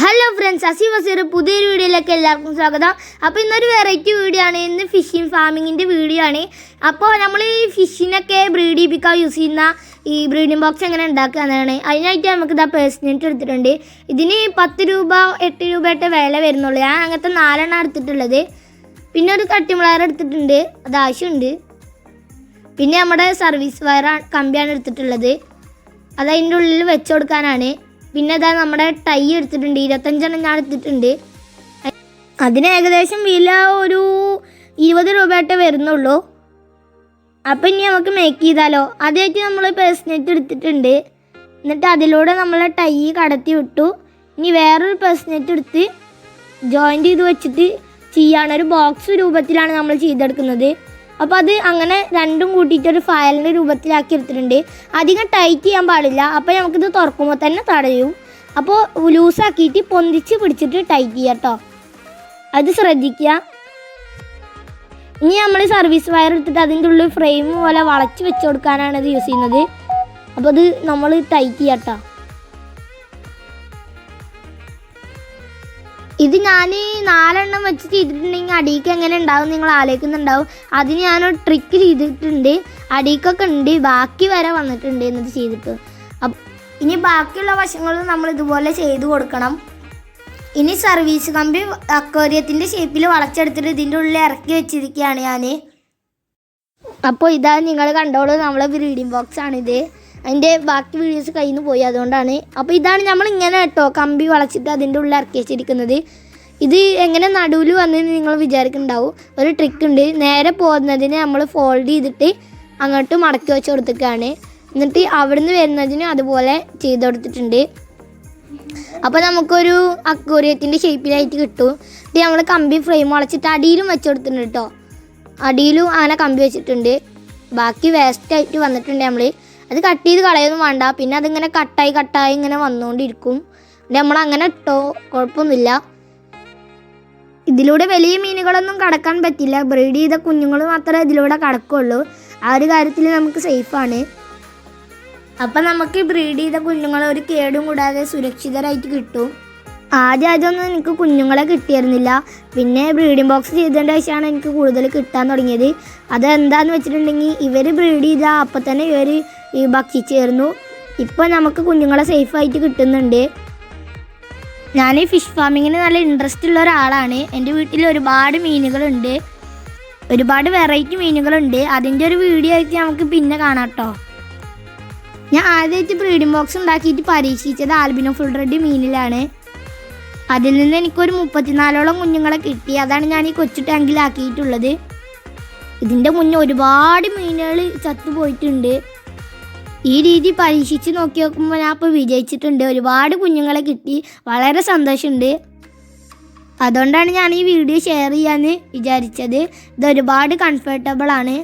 Hello friends അസി വസീർ പുതിയൊരു വീഡിയോയിലേക്ക് എല്ലാവർക്കും സ്വാഗതം. അപ്പോൾ ഇന്നൊരു വെറൈറ്റി വീഡിയോ ആണ്. ഇന്ന് ഫിഷിംഗ് ഫാമിങ്ങിന്റെ വീഡിയോ ആണ്. അപ്പോൾ നമ്മൾ ഈ ഫിഷിനൊക്കെ ബ്രീഡ് ചെയ്യിപ്പിക്കാൻ യൂസ് ചെയ്യുന്ന ഈ ബ്രീഡിംഗ് ബോക്സ് എങ്ങനെ ഉണ്ടാക്കുക എന്നാണ് അതിനായിട്ട് നമുക്ക് ഇതാ പേഴ്സണേറ്റ് എടുത്തിട്ടുണ്ട്. ഇതിന് പത്ത് രൂപ എട്ട് രൂപയുടെ വില വരുന്നുള്ളൂ. ഞാൻ അങ്ങനത്തെ നാലെണ്ണം എടുത്തിട്ടുള്ളത്. പിന്നെ ഒരു കട്ടിമുളാർ എടുത്തിട്ടുണ്ട്. അത് ആവശ്യമുണ്ട്. പിന്നെ നമ്മുടെ സർവീസ് വയർ കമ്പിയാണ് എടുത്തിട്ടുള്ളത്. അത് അതിന്റെ ഉള്ളിൽ വെച്ചു കൊടുക്കാനാണ്. പിന്നെ ഇതാ നമ്മുടെ ടൈ എടുത്തിട്ടുണ്ട് ഇരുപത്തഞ്ചെണ്ണം ഞാൻ എടുത്തിട്ടുണ്ട്. അതിന് ഏകദേശം വില ഒരു ഇരുപത് രൂപയായിട്ടേ വരുന്നുള്ളൂ. അപ്പം ഇനി നമുക്ക് മേക്ക് ചെയ്താലോ? ആദ്യമായിട്ട് നമ്മൾ പേഴ്സണേറ്റ് എടുത്തിട്ടുണ്ട്. എന്നിട്ട് അതിലൂടെ നമ്മൾ ടൈ കടത്തി വിട്ടു. ഇനി വേറൊരു പേഴ്സണേറ്റ് എടുത്ത് ജോയിന്റ് ചെയ്ത് വെച്ചിട്ട് ചെയ്യാണ് ഒരു ബോക്സ് രൂപത്തിലാണ് നമ്മൾ ചെയ്തെടുക്കുന്നത്. അപ്പോൾ അത് അങ്ങനെ രണ്ടും കൂട്ടിയിട്ട് ഒരു ഫയലിന്റെ രൂപത്തിലാക്കി എടുത്തിട്ടുണ്ട്. അധികം ടൈറ്റ് ചെയ്യാൻ പാടില്ല. അപ്പോൾ നമുക്കിത് തുറക്കുമ്പോൾ തന്നെ തടയും. അപ്പോൾ ലൂസാക്കിയിട്ട് പൊന്തിച്ച് പിടിച്ചിട്ട് ടൈറ്റ് ചെയ്യാം കേട്ടോ. അത് ശ്രദ്ധിക്കുക. ഇനി നമ്മൾ സർവീസ് വയർ എടുത്തിട്ട് അതിന്റെ ഉള്ളിൽ ഫ്രെയിം പോലെ വളച്ച് വെച്ച് കൊടുക്കാനാണ് ഇത് യൂസ് ചെയ്യുന്നത്. അപ്പോൾ അത് നമ്മൾ ടൈറ്റ് ചെയ്യാം കേട്ടോ. ഇത് ഞാൻ നാലെണ്ണം വെച്ച് ചെയ്തിട്ടുണ്ടെങ്കിൽ അടീക്ക് എങ്ങനെ ഉണ്ടാവും നിങ്ങൾ ആലോചിക്കുന്നുണ്ടാവും. അതിന് ഞാനൊരു ട്രിക്ക് ചെയ്തിട്ടുണ്ട്. അടീക്കൊക്കെ ഉണ്ട്. ബാക്കി വരെ വന്നിട്ടുണ്ട് എന്നത് ചെയ്തിട്ട്. ഇനി ബാക്കിയുള്ള വശങ്ങളും നമ്മൾ ഇതുപോലെ ചെയ്തു കൊടുക്കണം. ഇനി സർവീസ് കമ്പി അക്വേറിയത്തിന്റെ ഷേപ്പിൽ വളച്ചെടുത്തിട്ട് ഇതിന്റെ ഉള്ളിൽ ഇറക്കി വെച്ചിരിക്കുകയാണ് ഞാൻ അപ്പോൾ ഇതാ നിങ്ങൾ കണ്ടോളൂ. നമ്മളെ ബ്രീഡിംഗ് ബോക്സ് ആണിത് അതിന്റെ ബാക്കി വീഡിയോസ് കയ്യിൽ നിന്ന് പോയി അതുകൊണ്ടാണ്. അപ്പോൾ ഇതാണ് നമ്മൾ ഇങ്ങനെ കേട്ടോ കമ്പി വളച്ചിട്ട് അതിന്റെ ഉള്ളിൽ ഇറക്കി വെച്ചിരിക്കുന്നത് ഇത് എങ്ങനെ നടുവിൽ വന്നെന്ന് നിങ്ങൾ വിചാരിക്കുന്നുണ്ടാവും. ഒരു ട്രിക്ക് ഉണ്ട്. നേരെ പോകുന്നതിന് നമ്മൾ ഫോൾഡ് ചെയ്തിട്ട് അങ്ങോട്ട് മടക്കി വെച്ച് കൊടുത്തേക്കാണ് എന്നിട്ട് അവിടുന്ന് വരുന്നതിന് അതുപോലെ ചെയ്ത് കൊടുത്തിട്ടുണ്ട്. അപ്പോൾ നമുക്കൊരു അക്വോറിയത്തിന്റെ ഷേപ്പിലായിട്ട് കിട്ടും. ഇത് നമ്മൾ കമ്പി ഫ്രെയിം വളച്ചിട്ട് അടിയിലും വെച്ച് കൊടുത്തിട്ടുണ്ട് കേട്ടോ. അടിയിലും അങ്ങനെ കമ്പി വെച്ചിട്ടുണ്ട്. ബാക്കി വേസ്റ്റ് ആയിട്ട് വന്നിട്ടുണ്ട് നമ്മൾ അത് കട്ട് ചെയ്ത് കളയൊന്നും വേണ്ട. പിന്നെ അതിങ്ങനെ കട്ടായി കട്ടായി ഇങ്ങനെ വന്നുകൊണ്ടിരിക്കും നമ്മൾ അങ്ങനെ ഇട്ടോ കുഴപ്പമൊന്നുമില്ല ഇതിലൂടെ വലിയ മീനുകളൊന്നും കടക്കാൻ പറ്റില്ല. ബ്രീഡ് ചെയ്ത കുഞ്ഞുങ്ങൾ മാത്രമേ ഇതിലൂടെ കടക്കുള്ളൂ. ആ ഒരു കാര്യത്തിൽ നമുക്ക് സേഫാണ് അപ്പം നമുക്ക് ബ്രീഡ് ചെയ്ത കുഞ്ഞുങ്ങളെ ഒരു കേടും കൂടാതെ സുരക്ഷിതരായിട്ട് കിട്ടും. ആദ്യം ആദ്യമൊന്നും എനിക്ക് കുഞ്ഞുങ്ങളെ കിട്ടിയിരുന്നില്ല. പിന്നെ ബ്രീഡിംഗ് ബോക്സ് ചെയ്തതിന്റെ ശേഷമാണ് എനിക്ക് കൂടുതൽ കിട്ടാൻ തുടങ്ങിയത്. അത് എന്താന്ന് വെച്ചിട്ടുണ്ടെങ്കിൽ ഇവർ ബ്രീഡ് ചെയ്താൽ അപ്പം തന്നെ ഇവർ ഈ ഭക്ഷിച്ചേർന്നു ഇപ്പോൾ നമുക്ക് കുഞ്ഞുങ്ങളെ സേഫായിട്ട് കിട്ടുന്നുണ്ട്. ഞാൻ ഫിഷ് ഫാമിങ്ങിന് നല്ല ഇൻട്രസ്റ്റ് ഉള്ള ഒരാളാണ്. എന്റെ വീട്ടിൽ ഒരുപാട് മീനുകളുണ്ട്. ഒരുപാട് വെറൈറ്റി മീനുകളുണ്ട്. അതിന്റെ ഒരു വീഡിയോ ആയിട്ട് നമുക്ക് പിന്നെ കാണാം കേട്ടോ ഞാൻ ആദ്യമായിട്ട് ബ്രീഡിംഗ് ബോക്സ് ഉണ്ടാക്കിയിട്ട് പരീക്ഷിച്ചത് ആൽബിനോ ഫുൾ റെഡി മീനിലാണ്. അതിൽ നിന്ന് എനിക്കൊരു മുപ്പത്തിനാലോളം കുഞ്ഞുങ്ങളെ കിട്ടി. അതാണ് ഞാൻ ഈ കൊച്ചു ടാങ്കിലാക്കിയിട്ടുള്ളത് ഇതിന്റെ മുന്നേ ഒരുപാട് മീനുകൾ ചത്തുപോയിട്ടുണ്ട്. ഈ രീതി പരീക്ഷിച്ച് നോക്കി നോക്കുമ്പോൾ ഞാൻ ഇപ്പോൾ വിജയിച്ചിട്ടുണ്ട്. ഒരുപാട് കുഞ്ഞുങ്ങളെ കിട്ടി. വളരെ സന്തോഷമുണ്ട്. അതുകൊണ്ടാണ് ഞാൻ ഈ വീഡിയോ ഷെയർ ചെയ്യാന്ന് വിചാരിച്ചത്. ഇത് ഒരുപാട് കംഫർട്ടബിൾ ആണ്.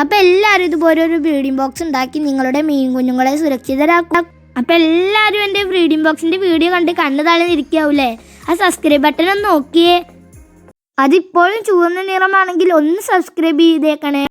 അപ്പോൾ എല്ലാവരും ഇതുപോലെ ഒരു ബ്രീഡിംഗ് ബോക്സ് ഉണ്ടാക്കി നിങ്ങളുടെ മീൻ കുഞ്ഞുങ്ങളെ സുരക്ഷിതരാക്കാം. അപ്പം എല്ലാവരും എന്റെ ബ്രീഡിംഗ് ബോക്സിന്റെ വീഡിയോ കണ്ട് കണ്ണു തള്ളിയിരിക്കാവൂലേ ആ സബ്സ്ക്രൈബ് ബട്ടൺ ഒന്ന് നോക്കിയേ. അതിപ്പോഴും ചുവന്ന നിറമാണെങ്കിൽ ഒന്ന് സബ്സ്ക്രൈബ് ചെയ്തേക്കണേ.